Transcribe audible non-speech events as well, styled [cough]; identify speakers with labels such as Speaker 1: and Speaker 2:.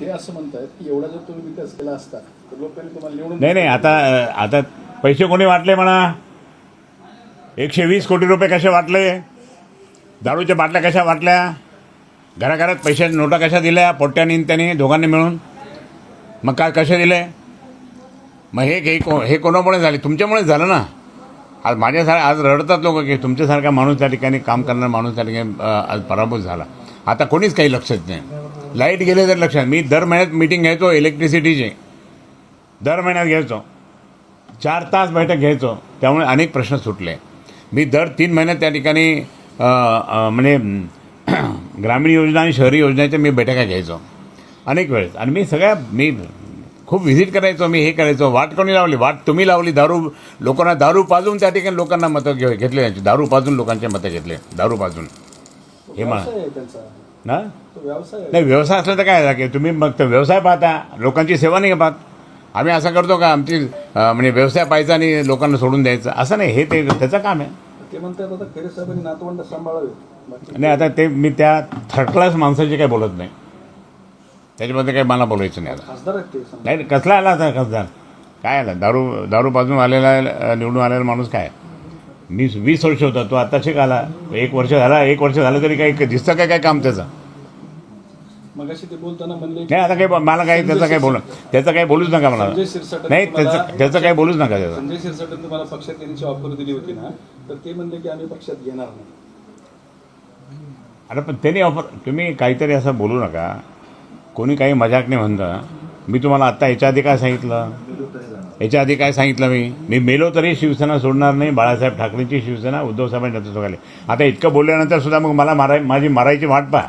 Speaker 1: ते असं म्हणतात की एवढा जर तुम्ही विकास केला असता तर लोकांनी तुम्हाला निवडून
Speaker 2: नाही नाही आता आता पैसे कोणी वाटले म्हणा? एकशे वीस कोटी रुपये कसे वाटले? दारूच्या बाटल्या कशा वाटल्या? घराघरात पैशाच्या नोटा कशा दिल्या? पोट्ट्यानी त्यांनी दोघांनी मिळून? मग काय कसे दिले? मग हे हे को हे कोणामुळे झाले? तुमच्यामुळे झालं ना? आज माझ्यासारखं आज रडतात लोक की तुमच्यासारखा माणूस त्या ठिकाणी काम करणारा माणूस त्या ठिकाणी आज पराभूत झाला. आता कोणीच काही लक्षात नाही. लाइट गेले तर लक्षात. मी दर महिन्यात मीटिंग घ्यायचो इलेक्ट्रिसिटीची दर महिन्यात घ्यायचो. चार तास बैठक घ्यायचो. त्यामुळे अनेक प्रश्न सुटले. मी दर तीन महिन्यात त्या ठिकाणी म्हणजे [clears throat] ग्रामीण योजना आणि शहरी योजनेच्या मी बैठका घ्यायचो. अनेक वेळेस. आणि मी सगळ्या मी खूप व्हिजिट करायचो मी हे करायचो. वाट कोणी लावली? वाट तुम्ही लावली. दारू लोकांना दारू पाजून त्या ठिकाणी लोकांना मतं घे घेतले त्यांची. दारू पाजून लोकांचे मतं घेतले. दारू पाजून. हे म्हणा.
Speaker 1: व्यवसाय आहे त्यांचा.
Speaker 2: ना?
Speaker 1: तो व्यवसाय आहे.
Speaker 2: नाही व्यवसाय असला तर काय झालं की तुम्ही मग तर व्यवसाय पाहता लोकांची सेवा नाही पाहत? आम्ही असं करतो का? आमची अं, म्हणजे व्यवसाय पाहायचा आणि लोकांना सोडून द्यायचं. असं नाही हे ते त्याचं काम आहे.
Speaker 1: ते म्हणतात आता खरे साहेबांनी नातवंड सांभाळावे. बाकी
Speaker 2: नाही आता ते मी त्या थर्ड क्लास माणसाची काही बोलत नाही. त्याच्यामध्ये काही मला बोलायचं नाही आता.
Speaker 1: खासदार आहेत ते समजा.
Speaker 2: नाही कसला आला आता खासदार? काय आला? दारू दारू पाजून आलेला अं, निवडून आलेला माणूस काय? मी वीस वर्ष होता तो आता शिक आला एक वर्ष झाला एक वर्ष झालं तरी काही दिसतं काय काय काम त्याचं? नाही आता काही मला काही त्याचं काही बोल त्याचं काही बोलूच नका मला.
Speaker 1: शिरसाट
Speaker 2: नाही त्याचं त्याचं काही बोलूच नका त्याचं.
Speaker 1: संजय शिरसाटांनी तुम्हाला पक्षात येण्याची ऑफर दिली होती ना तर ते म्हणले की आम्ही पक्षात घेणार नाही.
Speaker 2: अरे पण त्यांनी ऑफर तुम्ही काहीतरी असं बोलू नका. कोणी काही मजाक नाही म्हणतं. मी तुम्हाला आत्ता याच्या आधी काय सांगितलं? याच्या आधी काय सांगितलं मी? मी मेलो तरी शिवसेना सोडणार नाही बाळासाहेब ठाकरेंची शिवसेना उद्धव साहेबांच्या नेतृत्वाखाली आता इतकं बोलल्यानंतर सुद्धा मग मला माराय माझी मारायची वाट पहा.